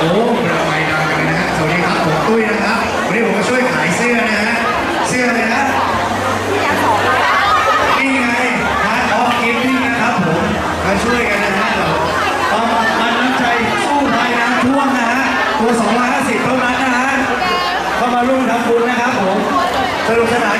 โอ้เราไดังกันนะฮะวัสดีครับผมตุ้ยนะครับวันนี้ผมมาช่วยขายเสื้อนะฮะเสื้อเลยนะนี่ไงฮะออฟกิฟติ้นะครับผมมาช่วยกันนะฮะเราเอามาทำน้ำใจสู้ภัยน้ำท่วมนะฮะตัว250เท่านั้นนะฮะเข้ามาร่วมทำบุญนะครับผมสรุปสนาน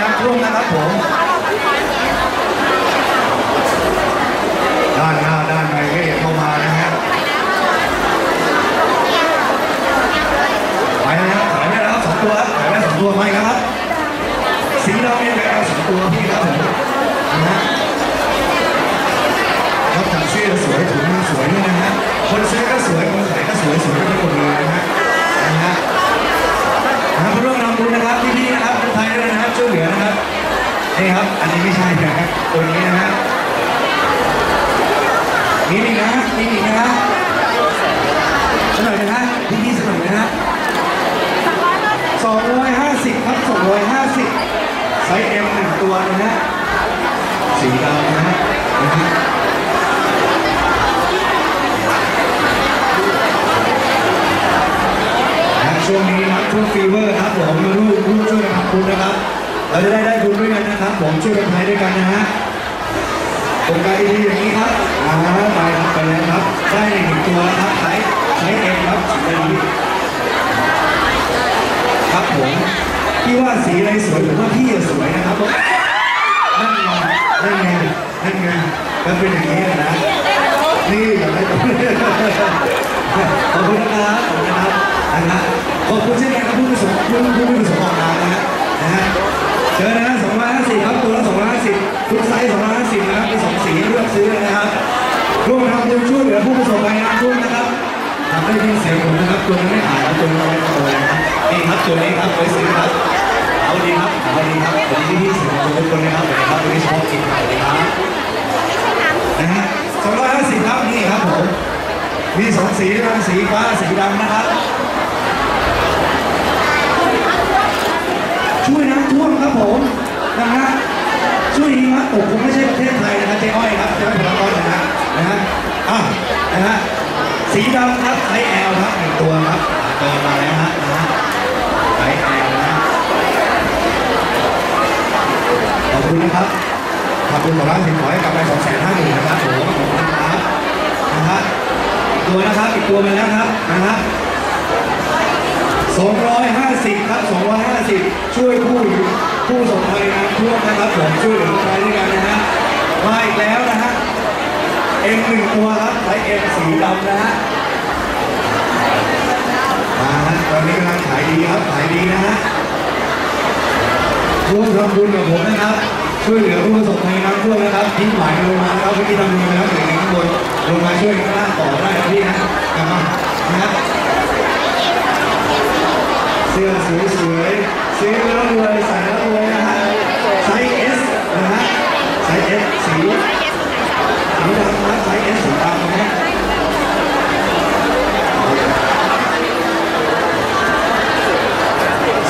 น้ำท่วมนะครับผม ด้านหน้าด้านในก็อย่าเข้ามานะฮะไปนะครับขายได้แล้วสองตัวครับขายได้สองตัวไปครับสีเนี่ยไปเอาสองตัวพี่ครับผมนะฮะนอกจากเสื้อสวยถุงมือสวยด้วยนะฮะคนซื้อก็สวยคนขายก็สวยสวย นี่ครับ อันนี้ไม่ใช่นะครับตัวนี้นะฮะนี่นี่นะนี่นี่นะฮะสน่อยนะฮะพี่ๆสหน่อยนะฮะ250ครับ250ไซส์ M หนึ่งตัวนะฮะสีดำนะฮะช่วงนี้น้ำท่วมฟีเวอร์ครับผมมาร่วมร่วมช่วยกันทำบุญนะครับ เราจะได้ได้บุญด้วยกันนะครับ ผมช่วยกันไปด้วยกันนะฮะโครงการดีๆอย่างนี้ครับอ่าไปครับไปแล้วครับ ได้หนึ่งตัวครับใช้ใช้เองครับสีอะไรดีครับผมพี่ว่าสีอะไรสวยผมว่าพี่สวยนะครับนั่นไงนั่นไงนั่นไงมันเป็นอย่างนี้นะนี่อยากได้ตัวขอบคุณนะครับขอบคุณนะครับนะฮะขอบคุณเช่นกันครับผู้ประสบผู้ผู้ผู้ประสบความงานนะฮะนะฮะ เจอนะ250ครับตัวละ250ทุกไซส์250นะครับมีสองสีเลือกซื้อเลยนะครับร่วมทำบุญช่วยเหลือผู้ประสบภัยน้ำท่วมนะครับทำได้ยินเสียงผมนะครับตัวนี้ไม่หายตัวนี้เอาไว้ตัวเลยนะครับนี่ครับตัวนี้ครับไว้ซื้อครับเอาดีครับเอาดีครับวันนี้พี่ๆสื่อมวลชนทุกคนนะครับสวัสดีครับวันนี้เฉพาะกินสวัสดีครับนะฮะ250ครับนี่ครับผมมีสองสีด้วยกันสีฟ้าสีดำนะครับ ช่วยน้ำท่วมครับผมนะฮะ ช่วยหิมะตกคงไม่ใช่ประเทศไทยนะครับเจ๊อ้อยครับเจ๊อ้อยผลกรนะฮะนะฮะอะนะฮะสีดำครับไซส์ L ครับหนึ่งตัวครับเติมมาแล้วฮะนะฮะไซส์ L นะฮะขอบคุณนะครับขอบคุณสองล้านสิบขอให้กลับไปสองแสนห้าหมื่นนะครับผมขอบคุณนะครับนะฮะตัวนะครับอีกตัวมาแล้วครับนะฮะ 250 ครับ 250 ช่วยผู้ผู้สมภัยน้ำท่วมนะครับผมช่วยเหลือคนไทยด้วยกันนะฮะมาอีกแล้วนะฮะ M หนึ่งตัวครับไซส์ M สีดำนะฮะมาฮะตอนนี้กำลังขายดีครับขายดีนะฮะร่วมทำบุญกับผมนะครับช่วยเหลือผู้ประสบภัยน้ำท่วมนะครับทิ้งหมายลงมานะครับเมื่อกี้ทำบุญไปแล้วถึงข้างบนลงมาช่วยข้างล่างต่อได้นะพี่นะกลับมานะครับ เสื้อสวยๆซื้อแล้วรวยใส่แล้วรวยนะฮะไซส์ S นะฮะไซส์ S สีสีดำนะไซส์ S สีดำนะฮะ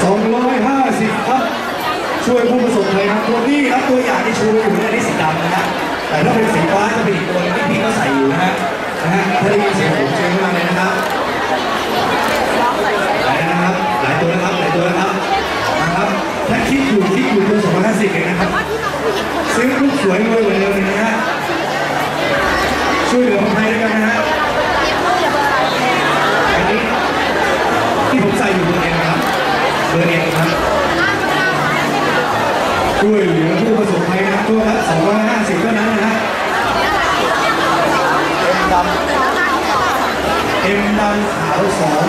สองร้อยห้าสิบครับช่วยผู้ประสบภัยน้ำท่วนี่ครับตัวอย่างที่ชูอยู่เนี่ยนี่สีดำนะฮะแต่ถ้าเป็นสีฟ้าจะเป็นอีกตัวนึงที่พี่ก็ใส่อยู่นะฮะนะฮะถ้าได้ยินเสียงผมเชิญมาเลยนะครับหลายนะครับ ซื้อลูกสวยรวยเหมือนเดิมเลยนะฮะช่วยเหลือคนไทยด้วยกันนะฮะอันนี้ที่ผมใส่อยู่เบอร์เอ็นครับเบอร์เอ็นครับช่วยเหลือผู้ประสบภัยน้ำท่วมครับ250เท่านั้นนะฮะเอ็มดำขาวสอง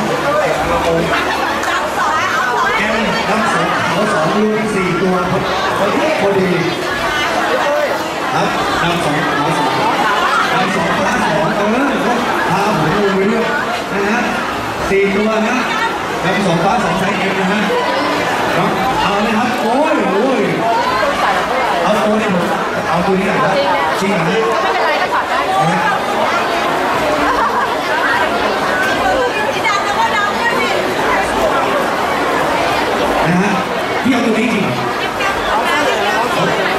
เอ็มดำสองขาวสองรวมสี่ตัวพอดีพอดี ครับดำสองขาสองดำสองฟ้าสองเออเขาพาผมงงไปด้วยนะฮะสี่ตัวนะดำสองฟ้าสองไซส์เอ็มนะฮะเอาเลยครับโอ้ยโอ้ยเอาตัวนี้ผมเอาตัวนี้หน่อยครับจริงเหรอไม่เป็นไรก็ถอดได้ นะฮะ ที่ดำแล้วก็ดำด้วยนี่ นะฮะพี่เอาตัวนี้จริงเหรอ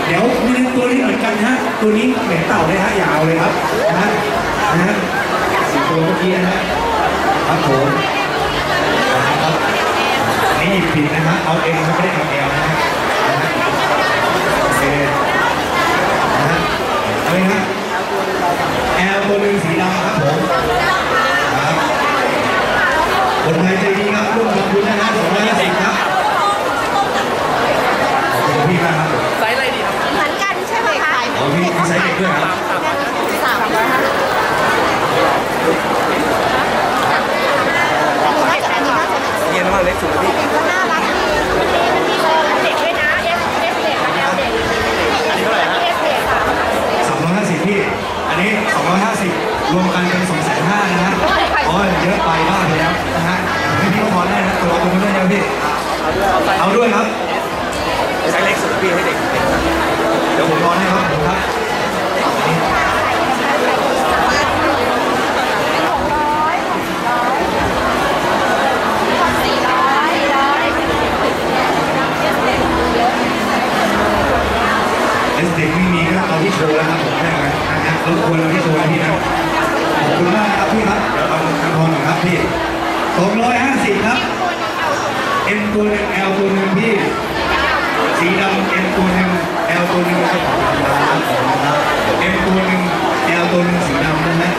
เดี๋ยวมีตัวนี้เหมือนกันฮะ ตัวนี้เหม็นเต่าเลยฮะยาวเลยครับนะฮะนะฮะสี่ตัวเมื่อกี้นะฮะครับผมนะครับนี่หยิบผิดนะฮะเอาเองไม่ได้เอาเองนะฮะนะฮะโอเคนะฮะเอาเลยฮะแอลตัวหนึ่งสีดำครับผมครับคนไทยใจดีครับร่วมทำบุญนะฮะสองร้อยห้าสิบครับขอบคุณพี่มากครับ ไซส์อะไรดีครับ เหมือนกันใช่ไหมคะ อ๋อมีมีไซส์เด็กด้วยครับ สามร้อยห้าสิบน่าจะอันนี้น่าจะ เย็นมากเล็กสุดพี่ ก็น่ารักดีมันมีมันมีโลเด็กด้วยนะเอฟเอฟเด็กกับแอลเด็ก อันนี้เท่าไหร่ฮะ เอฟเด็กค่ะ สามร้ อยห้าสิบพี่อันนี้สองร้อยห้าสิบรวมกันเป็นสองแสนห้านะฮะโอ้ยเยอะไปบ้างแล้วนะฮะพี่พี่ก็พอได้นะตัวตัวนู้นได้ยังพี่ เอาด้วยครับไซส์เล็กสุดพี่ให้เด็กเดี๋ยวผมรอให้ครับผมครับ สี่ร้อยร้อย เอสเด็กไม่มีก็เอาที่โชว์แล้วครับผมได้ไหมนะฮะรบกวนเอาที่โชว์นะพี่นะ ขอบคุณมากครับพี่ครับ เดี๋ยวเอาคันทองหน่อยครับพี่สองร้อยห้าสิบครับ เอ็มตัวหนึ่งแอลตัวหนึ่งพี่ สีดำเอ็มตัวหนึ่งแอลตัวหนึ่งครับ เอ็มตัวหนึ่งแอลตัวหนึ่งสีดำนะฮะ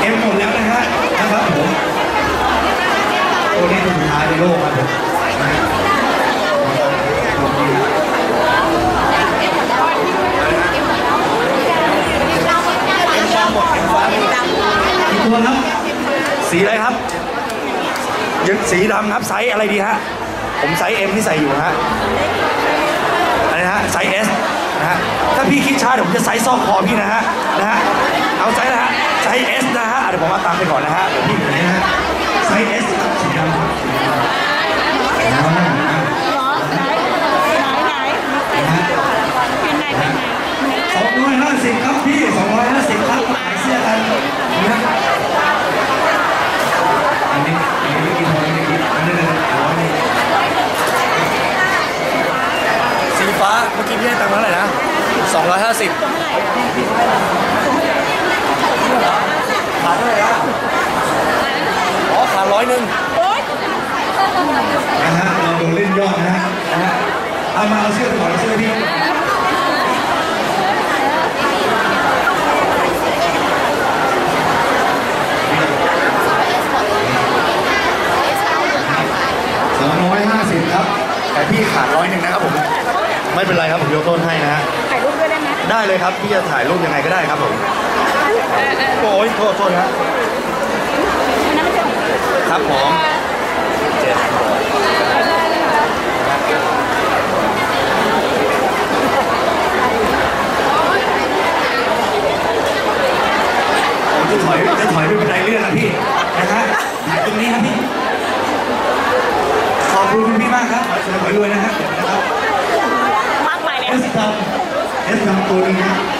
เอ็มหมดแล้วนะฮะนะครับผมตัวนี้ตัวสุดท้ายในโลกครับผมนะฮะขอบคุณครับอีกตัวครับสีอะไรครับยังสีดำครับไซส์อะไรดีฮะผมไซส์ M ที่ใส่อยู่ฮะอะไรนะฮะไซส์ S นะฮะถ้าพี่คิดช้าเดี๋ยวผมจะไซส์ซอกคอพี่นะฮะนะฮะเอาไซส์นะฮะไซส์ S นะฮะเดี๋ยวผมเอาตามไปก่อนนะฮะเดี๋ยวพี่นี่นะฮะไซส์ S ครับสีดำครับสีดำอ่าไหนไหนไหนเป็นไหนเป็นไหนสองร้อยห้าสิบครับพี่สองร้อยห้าสิบครับขายเสื้อกันนะอันนี้อันนี้ไม่กินพอไม่กินอันนี้เลยร้อยนี่ สีฟ้าเมื่อกี้พี่ให้ตังค์เท่าไหร่นะ ร้อยห้าสิบขาดเท่าไหร่นะอ๋อขาดร้อยหนึ่งนะฮะเราโดนเล่นยอดนะฮะนะฮะเอามาเอาเสื้อไปก่อนเอาเสื้อพี่สองร้อยห้าสิบครับ แต่พี่ขาดร้อยหนึ่งนะครับผม ไม่เป็นไรครับผมยกโทษให้นะฮะ ถ่ายรูปด้วยได้ไหม ได้เลย ครับพี่จะถ่ายรูปยังไงก็ได้ครับผมโอ้ยโทษโทษครับครับผมเจ็ดผมจะถอยจะถอยไปบันไดเลื่อนนะพี่นะฮะถ่ายตรงนี้ครับพี่ขอบคุณพี่มากครับขอให้สวยรวยนะฮะนะครับมากมายเลยเอส ดำเอสดำตัวหนึงนะ